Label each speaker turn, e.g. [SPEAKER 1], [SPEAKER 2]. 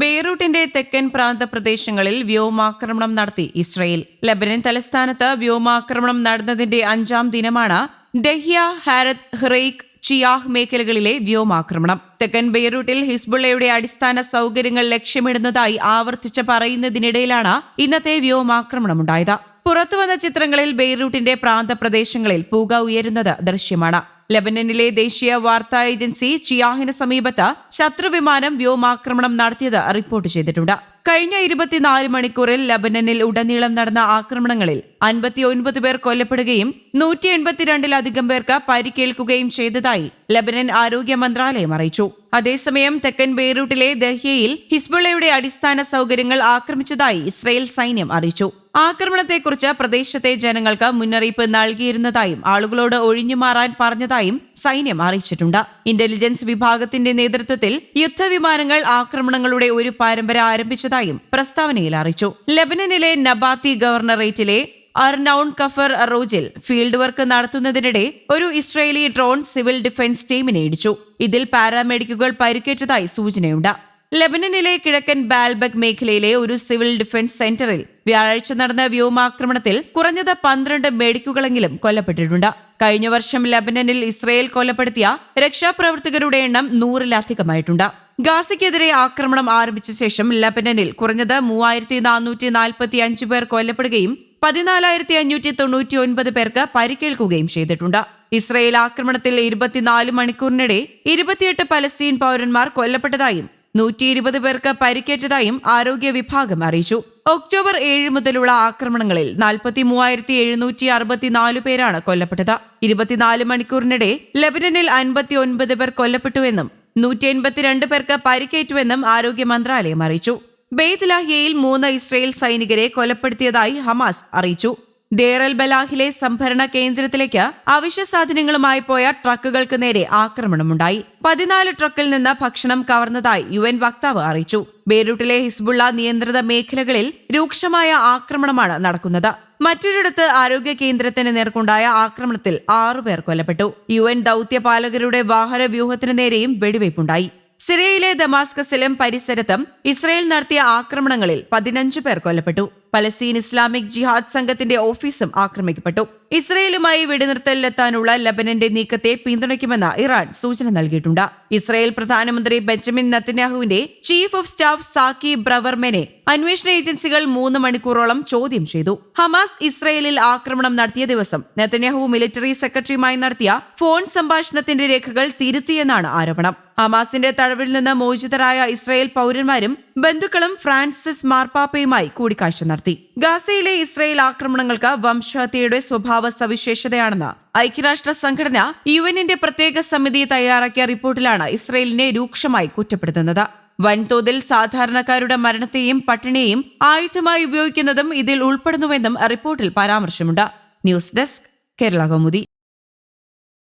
[SPEAKER 1] ബെയ്റൂട്ടിന്റെ തെക്കൻ പ്രാന്ത പ്രദേശങ്ങളിൽ വ്യോമാക്രമണം നടത്തി ഇസ്രയേൽ. ലബനൻ തലസ്ഥാനത്ത് വ്യോമാക്രമണം നടന്നതിന്റെ അഞ്ചാം ദിനമാണ് ദഹ്യ ഹാരത് ഹ്രൈക് ചിയാഹ് മേഖലകളിലെ വ്യോമാക്രമണം. തെക്കൻ ബെയ്റൂട്ടിൽ ഹിസ്ബുള്ളയുടെ അടിസ്ഥാന സൗകര്യങ്ങൾ ലക്ഷ്യമിടുന്നതായി ആവർത്തിച്ച് പറയുന്നതിനിടയിലാണ് ഇന്നത്തെ വ്യോമാക്രമണമുണ്ടായത്. പുറത്തുവന്ന ചിത്രങ്ങളിൽ ബെയ്റൂട്ടിന്റെ പ്രാന്തപ്രദേശങ്ങളിൽ പുക ഉയരുന്നത് ദൃശ്യമാണ്. ലബനനിലെ ദേശീയ വാർത്താ ഏജൻസി ചിയാഹിന് സമീപത്ത് ശത്രുവിമാനം വ്യോമാക്രമണം നടത്തിയത് റിപ്പോർട്ട് ചെയ്തിട്ടുണ്ട്. കഴിഞ്ഞ ഇരുപത്തിനാല് മണിക്കൂറിൽ ലബനനിൽ ഉടനീളം നടന്ന ആക്രമണങ്ങളിൽ അൻപത്തിയൊൻപത് പേർ കൊല്ലപ്പെടുകയും നൂറ്റി എൺപത്തിരണ്ടിലധികം പേർക്ക് പരിക്കേൽക്കുകയും ചെയ്തതായി ലബനൻ ആരോഗ്യ മന്ത്രാലയം അറിയിച്ചു. അതേസമയം തെക്കൻ ബെയ്റൂട്ടിലെ ദഹ്യയിൽ ഹിസ്ബുള്ളയുടെ അടിസ്ഥാന സൗകര്യങ്ങൾ ആക്രമിച്ചതായി ഇസ്രയേൽ സൈന്യം അറിയിച്ചു. ആക്രമണത്തെക്കുറിച്ച് പ്രദേശത്തെ ജനങ്ങൾക്ക് മുന്നറിയിപ്പ് നൽകിയിരുന്നതായും ആളുകളോട് ഒഴിഞ്ഞുമാറാൻ പറഞ്ഞതായും സൈന്യം അറിയിച്ചിട്ടുണ്ട്. ഇന്റലിജൻസ് വിഭാഗത്തിന്റെ നേതൃത്വത്തിൽ യുദ്ധവിമാനങ്ങൾ ആക്രമണങ്ങളുടെ ഒരു പരമ്പര ആരംഭിച്ചതായും പ്രസ്താവനയിൽ അറിയിച്ചു. ലബനനിലെ നബാത്തി ഗവർണറേറ്റിലെ അർനൌൺ കഫർ റോജിൽ ഫീൽഡ് വർക്ക് നടത്തുന്നതിനിടെ ഒരു ഇസ്രയേലി ഡ്രോൺ സിവിൽ ഡിഫൻസ് ടീമിനെ ഇടിച്ചു. ഇതിൽ പാരാമെഡിക്കുകൾ പരിക്കേറ്റതായി സൂചനയുണ്ട്. ലബനനിലെ കിഴക്കൻ ബാൽബഗ് മേഖലയിലെ ഒരു സിവിൽ ഡിഫൻസ് സെന്ററിൽ വ്യാഴാഴ്ച നടന്ന വ്യോമാക്രമണത്തിൽ കുറഞ്ഞത് പന്ത്രണ്ട് മെഡിക്കുകളെങ്കിലും കൊല്ലപ്പെട്ടിട്ടുണ്ട്. കഴിഞ്ഞ വർഷം ലബനനിൽ ഇസ്രയേൽ കൊല്ലപ്പെടുത്തിയ രക്ഷാപ്രവർത്തകരുടെ എണ്ണം നൂറിലധികമായിട്ടുണ്ട്. ഗാസയ്ക്കെതിരെ ആക്രമണം ആരംഭിച്ച ശേഷം ലബനനിൽ കുറഞ്ഞത് മൂവായിരത്തി നാനൂറ്റി നാൽപ്പത്തി അഞ്ച് പേർ കൊല്ലപ്പെടുകയും പതിനാലായിരത്തി അഞ്ഞൂറ്റി തൊണ്ണൂറ്റി ഒൻപത് പേർക്ക് പരിക്കേൽക്കുകയും ചെയ്തിട്ടുണ്ട്. ഇസ്രയേൽ ആക്രമണത്തിൽ ഇരുപത്തിനാല് മണിക്കൂറിനിടെ ഇരുപത്തിയെട്ട് പലസ്തീൻ പൗരന്മാർ കൊല്ലപ്പെട്ടതായും നൂറ്റി ഇരുപത് പേർക്ക് പരിക്കേറ്റതായും ആരോഗ്യ വിഭാഗം അറിയിച്ചു. ഒക്ടോബർ ഏഴ് മുതലുള്ള ആക്രമണങ്ങളിൽ നാൽപ്പത്തി മൂവായിരത്തി എഴുന്നൂറ്റി അറുപത്തിനാല് പേരാണ് കൊല്ലപ്പെട്ടത്. ഇരുപത്തിനാല് മണിക്കൂറിനിടെ ലെബനനിൽ അൻപത്തി ഒൻപത് പേർ കൊല്ലപ്പെട്ടുവെന്നും നൂറ്റി എൺപത്തിരണ്ട് പേർക്ക് പരിക്കേറ്റുവെന്നും ആരോഗ്യ മന്ത്രാലയം അറിയിച്ചു. ബെയ്ത്ത് ലാഹിയയിൽ മൂന്ന് ഇസ്രയേൽ സൈനികരെ കൊലപ്പെടുത്തിയതായി ഹമാസ് അറിയിച്ചു. ദേറൽ ബലാഹിലെ സംഭരണ കേന്ദ്രത്തിലേക്ക് അവശ്യ സാധനങ്ങളുമായി പോയ ട്രക്കുകൾക്ക് നേരെ ആക്രമണമുണ്ടായി. പതിനാല് ട്രക്കിൽ നിന്ന് ഭക്ഷണം കവർന്നതായി യു എൻ വക്താവ് അറിയിച്ചു. ബേരൂട്ടിലെ ഹിസ്ബുള്ള നിയന്ത്രിത മേഖലകളിൽ രൂക്ഷമായ ആക്രമണമാണ് നടക്കുന്നത്. മറ്റൊരിടത്ത് ആരോഗ്യ കേന്ദ്രത്തിന് നേർക്കുണ്ടായ ആക്രമണത്തിൽ ആറുപേർ കൊല്ലപ്പെട്ടു. യു എൻ ദൌത്യപാലകരുടെ വാഹന വ്യൂഹത്തിന് നേരെയും വെടിവയ്പുണ്ടായി. സിറിയയിലെ ദമാസ്കസിലും പരിസരത്തും ഇസ്രയേൽ നടത്തിയ ആക്രമണങ്ങളിൽ പതിനഞ്ച് പേർ കൊല്ലപ്പെട്ടു. പലസ്തീൻ ഇസ്ലാമിക് ജിഹാദ് സംഘത്തിന്റെ ഓഫീസും ആക്രമിക്കപ്പെട്ടു. ഇസ്രയേലുമായി വെടിനിർത്തലിലെത്താനുള്ള ലബനന്റെ നീക്കത്തെ പിന്തുണയ്ക്കുമെന്ന് ഇറാൻ സൂചന നൽകിയിട്ടുണ്ട്. ഇസ്രയേൽ പ്രധാനമന്ത്രി ബെഞ്ചമിൻ നത്തന്യാഹുവിന്റെ ചീഫ് ഓഫ് സ്റ്റാഫ് സാക്കി ബ്രവർമെനെ അന്വേഷണ ഏജൻസികൾ മൂന്ന് മണിക്കൂറോളം ചോദ്യം ചെയ്തു. ഹമാസ് ഇസ്രയേലിൽ ആക്രമണം നടത്തിയ ദിവസം നെതന്യാഹു മിലിറ്ററി സെക്രട്ടറിയുമായി നടത്തിയ ഫോൺ സംഭാഷണത്തിന്റെ രേഖകൾ തിരുത്തിയെന്നാണ് ആരോപണം. ഹമാസിന്റെ തഴവിൽ നിന്ന് മോചിതരായ ഇസ്രയേൽ പൗരന്മാരും ബന്ധുക്കളും ഫ്രാൻസിസ് മാർപ്പാപ്പയുമായി കൂടിക്കാഴ്ച നടത്തി. ഗാസയിലെ ഇസ്രയേൽ ആക്രമണങ്ങൾക്ക് വംശഹത്യയുടെ സ്വഭാവ സവിശേഷതയാണെന്ന് ഐക്യരാഷ്ട്ര സംഘടന യു എന്നിന്റെ പ്രത്യേക സമിതി തയ്യാറാക്കിയ റിപ്പോർട്ടിലാണ് ഇസ്രയേലിനെ രൂക്ഷമായി കുറ്റപ്പെടുത്തുന്നത്. വൻതോതിൽ സാധാരണക്കാരുടെ മരണത്തെയും പട്ടിണിയെയും ആയുധമായി ഉപയോഗിക്കുന്നതും ഇതിൽ ഉൾപ്പെടുന്നുവെന്നും റിപ്പോർട്ടിൽ പരാമർശമുണ്ട്. News desk Kerala Kaumudi.